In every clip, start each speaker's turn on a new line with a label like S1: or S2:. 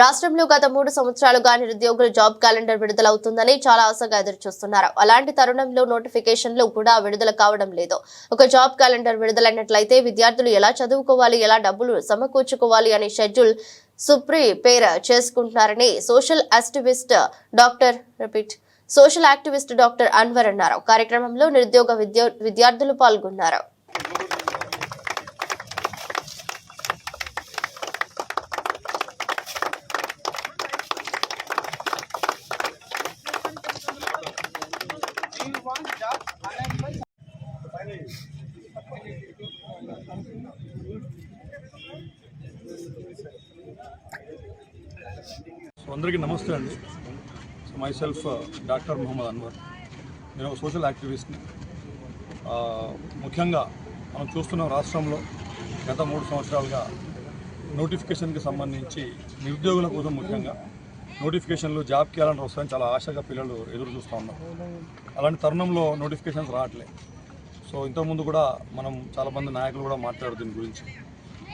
S1: రాష్ట్రంలో గత మూడు సంవత్సరాలుగా నిరుద్యోగుల జాబ్ క్యాలెండర్ విడుదలవుతుందని చాలా ఆశగా ఎదురుచూస్తున్నారు. అలాంటి తరుణంలో నోటిఫికేషన్లు కూడా విడుదల కావడం లేదు. ఒక జాబ్ క్యాలెండర్ విడుదలైనట్లయితే విద్యార్థులు ఎలా చదువుకోవాలి ఎలా డబ్బులు సమకూర్చుకోవాలి అనే షెడ్యూల్ సుప్రీ పేర చేసుకుంటున్నారని social activist doctor repeat social activist doctor Anwar అన్నారు. కార్యక్రమంలో నిరుద్యోగ విద్యార్థులు పాల్గొన్నారు.
S2: అందరికీ నమస్తే అండి. So myself uh, doctor Mohammed Anwar. నేను ఒక సోషల్ యాక్టివిస్ట్ని ముఖ్యంగా మనం చూస్తున్నాం రాష్ట్రంలో గత మూడు సంవత్సరాలుగా నోటిఫికేషన్కి సంబంధించి నిరుద్యోగుల కోసం ముఖ్యంగా. నోటిఫికేషన్లు జాబ్ క్యాలెండర్ వస్తాయని చాలా ఆశగా పిల్లలు ఎదురు చూస్తూ ఉన్నారు. అలాంటి తరుణంలో నోటిఫికేషన్స్ రావట్లే. సో ఇంతకుముందు కూడా మనం చాలామంది నాయకులు కూడా మాట్లాడారు దీని గురించి.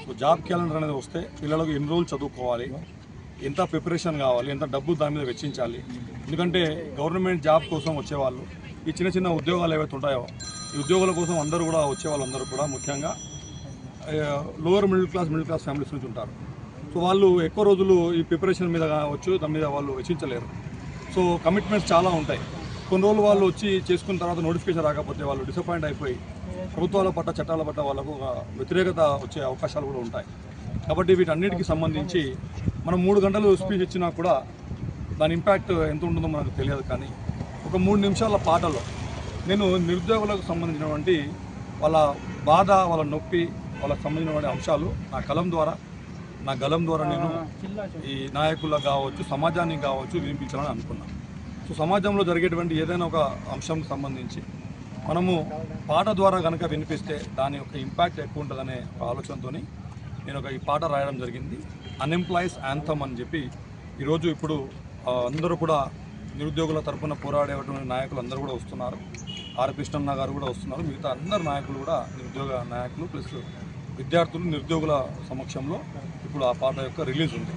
S2: సో జాబ్ క్యాలెండర్ అనేది వస్తే పిల్లలకు ఎన్ని రోజులు చదువుకోవాలి ఎంత ప్రిపరేషన్ కావాలి ఎంత డబ్బు దాని మీద వెచ్చించాలి. ఎందుకంటే గవర్నమెంట్ జాబ్ కోసం వచ్చేవాళ్ళు ఈ చిన్న చిన్న ఉద్యోగాలు ఏవైతే ఉంటాయో ఈ ఉద్యోగాల కోసం అందరూ కూడా వచ్చే వాళ్ళందరూ కూడా ముఖ్యంగా lower middle class middle class families నుంచి ఉంటారు. సో వాళ్ళు ఎక్కువ రోజులు ఈ ప్రిపరేషన్ మీద కావచ్చు దాని మీద వాళ్ళు వెచ్చించలేరు. సో కమిట్మెంట్స్ చాలా ఉంటాయి. కొన్ని రోజులు వాళ్ళు వచ్చి చేసుకున్న తర్వాత నోటిఫికేషన్ రాకపోతే వాళ్ళు డిసప్పాయింట్ అయిపోయి ప్రభుత్వాల పట్ల చట్టాల పట్ల వాళ్ళకు వ్యతిరేకత వచ్చే అవకాశాలు కూడా ఉంటాయి. కాబట్టి వీటన్నిటికి సంబంధించి మనం మూడు గంటలు స్పీచ్ ఇచ్చినా కూడా దాని ఇంపాక్ట్ ఎంత ఉంటుందో మనకు తెలియదు కానీ ఒక మూడు నిమిషాల పాటలో నేను నిరుద్యోగులకు సంబంధించినటువంటి వాళ్ళ బాధ వాళ్ళ నొప్పి వాళ్ళకి సంబంధించినటువంటి అంశాలు నా కలం ద్వారా నా గలం ద్వారా నేను ఈ నాయకులకు కావచ్చు సమాజానికి కావచ్చు వినిపించాలని అనుకున్నాను సో సమాజంలో జరిగేటువంటి ఏదైనా ఒక అంశంకి సంబంధించి మనము పాట ద్వారా కనుక వినిపిస్తే దాని యొక్క ఇంపాక్ట్ ఎక్కువ ఉంటుందనే ఒక ఆలోచనతో నేను ఒక ఈ పాట రాయడం జరిగింది. అన్ఎంప్లాయీస్ యాంథమ్ అని చెప్పి ఈరోజు ఇప్పుడు అందరూ కూడా నిరుద్యోగుల తరపున పోరాడేటువంటి నాయకులు అందరూ కూడా వస్తున్నారు. ఆర్ కృష్ణన్న గారు కూడా వస్తున్నారు. మిగతా అందరు నాయకులు కూడా నిరుద్యోగ నాయకులు ప్లస్ విద్యార్థులు నిరుద్యోగుల సమక్షంలో ఇప్పుడు ఆ పాట యొక్క రిలీజ్ ఉంది.